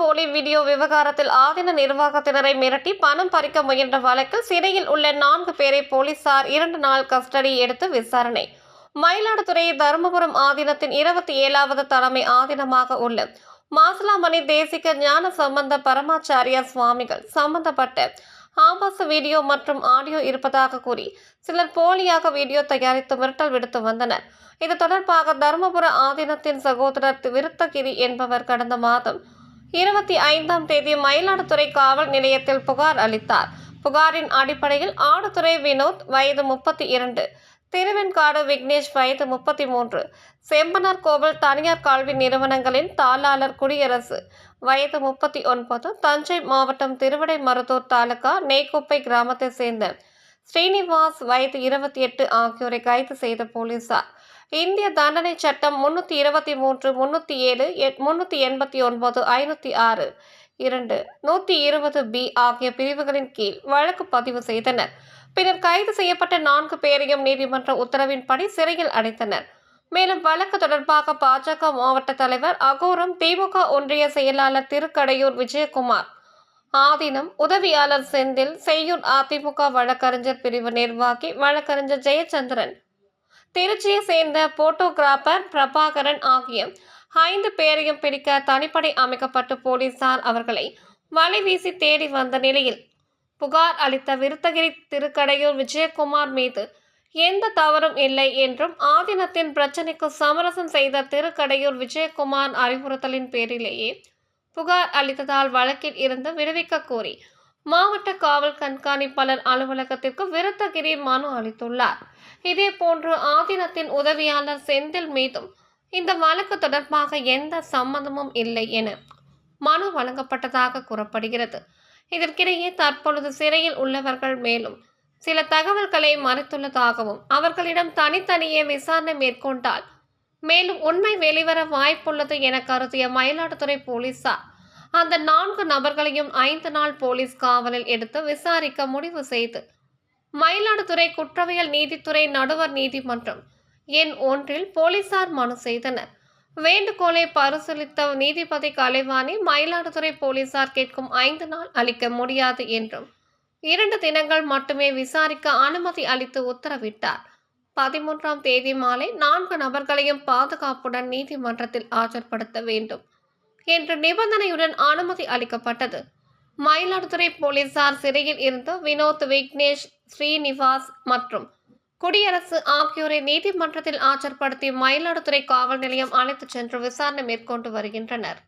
போலி வீடியோ விவகாரத்தில் ஆதீன நிர்வாகத்தினரை மிரட்டி பணம் பறிக்க முயன்ற வழக்கில் சிறையில் உள்ள நான்கு பேரை போலீசார் இரண்டு நாள் கஸ்டடி எடுத்து விசாரணை. மயிலாடுதுறை தருமபுரம் ஆதீனத்தின் இருபத்தி ஏழாவது தலைமை ஆதீனமாக உள்ள மாசிலாமணி தேசிக ஞான சம்பந்த பரமாச்சாரியா சுவாமிகள் சம்பந்தப்பட்ட ஆபாச வீடியோ மற்றும் ஆடியோ இருப்பதாக கூறி சிலர் போலியாக வீடியோ தயாரித்து மிரட்டல் விடுத்து வந்தனர். இது தொடர்பாக தருமபுர ஆதீனத்தின் சகோதரர் விருத்தகிரி என்பவர் கடந்த மாதம் இருபத்தி ஐந்தாம் தேதி மயிலாடுதுறை காவல் நிலையத்தில் புகார் அளித்தார். புகாரின் அடிப்படையில் ஆடுதுறை வினோத் வயது முப்பத்தி இரண்டு திருவெண்காடு விக்னேஷ் வயது முப்பத்தி மூன்று செம்பனார் கோவில் தனியார் கல்வி நிறுவனங்களின் தாளாளர் குடியரசு வயது முப்பத்தி ஒன்பது தஞ்சை மாவட்டம் திருவிடைமருதூர் தாலுகா நேக்குப்பை கிராமத்தை சேர்ந்த ஸ்ரீனிவாஸ் வயது இருபத்தி எட்டு ஆகியோரை கைது செய்த போலீசார். இந்திய தண்டனை சட்டம் முன்னூற்றி இருபத்தி மூன்று முன்னூற்றி ஏழு முன்னூற்றி எண்பத்தி ஒன்பது ஐநூற்றி ஆறு இரண்டு நூற்றி இருபது பி ஆகிய பிரிவுகளின் கீழ் வழக்கு பதிவு செய்தனர். பின்னர் கைது செய்யப்பட்ட நான்கு பேரையும் நீதிமன்ற உத்தரவின்படி சிறையில் அடைத்தனர். மேலும் வழக்கு தொடர்பாக பாஜக மாவட்ட தலைவர் அகோரம் திமுக ஒன்றிய செயலாளர் திருக்கடையூர் விஜயகுமார். ஆதீனம் உதவியாளர் செந்தில் செய்யூர் அதிமுக வழக்கறிஞர் பிரிவு நிர்வாகி வழக்கறிஞர் ஜெயச்சந்திரன். திருச்சியை சேர்ந்த போட்டோகிராபர் பிரபாகரன் ஆகிய ஐந்து பேரையும் பிடிக்க தனிப்படை அமைக்கப்பட்டு போலீசார் அவர்களை வலை வீசி தேடி வந்த நிலையில் புகார் அளித்த விருத்தகிரி திருக்கடையூர் விஜயகுமார் மீது எந்த தவறும் இல்லை என்றும் ஆதீனத்தின் பிரச்சனைக்கு சமரசம் செய்த திருக்கடையூர் விஜயகுமார் அறிவுறுத்தலின் பேரிலேயே புகார் அளித்ததால் வழக்கில் இருந்து விடுவிக்க கோரி மாவட்ட காவல் கண்காணிப்பாளர் அலுவலகத்திற்கு விருத்தகிரி மனு அளித்துள்ளார். இதேபோன்று ஆதீனத்தின் உதவியாளர் செந்தில் மீதும் இந்த வழக்கு தொடர்பாக எந்த சம்மந்தமும் இல்லை என மனு வழங்கப்பட்டதாக கூறப்படுகிறது. இதற்கிடையே தற்பொழுது சிறையில் உள்ளவர்கள் மேலும் சில தகவல்களை மறைத்துள்ளதாகவும் அவர்களிடம் தனித்தனியே விசாரணை மேற்கொண்டால் மேலும் உண்மை வெளிவர வாய்ப்புள்ளது என கருதிய மயிலாடுதுறை போலீசார் அந்த நான்கு நபர்களையும் ஐந்து நாள் போலீஸ் காவலில் எடுத்து விசாரிக்க முடிவு செய்து மயிலாடுதுறை குற்றவியல் நீதித்துறை நடுவர் நீதிமன்றம் எண் ஒன்றில் போலீசார் மனு செய்தனர். வேண்டுகோளை பரிசீலித்த நீதிபதி கலைவாணி மயிலாடுதுறை போலீசார் கேட்கும் ஐந்து நாள் அளிக்க முடியாது என்றும் இரண்டு தினங்கள் மட்டுமே விசாரிக்க அனுமதி அளித்து உத்தரவிட்டார். பதிமூன்றாம் தேதி மாலை நான்கு நபர்களையும் பாதுகாப்புடன் நீதிமன்றத்தில் ஆஜர்படுத்த வேண்டும் என்ற நிபந்தனையுடன் அனுமதி அளிக்கப்பட்டது. மயிலாடுதுறை போலீசார் சிறையில் இருந்து வினோத் விக்னேஷ் ஸ்ரீனிவாஸ் மற்றும் குடியரசு ஆகியோரை நீதிமன்றத்தில் ஆஜர்படுத்தி மயிலாடுதுறை காவல் நிலையம் அழைத்துச் சென்று விசாரணை மேற்கொண்டு வருகின்றனர்.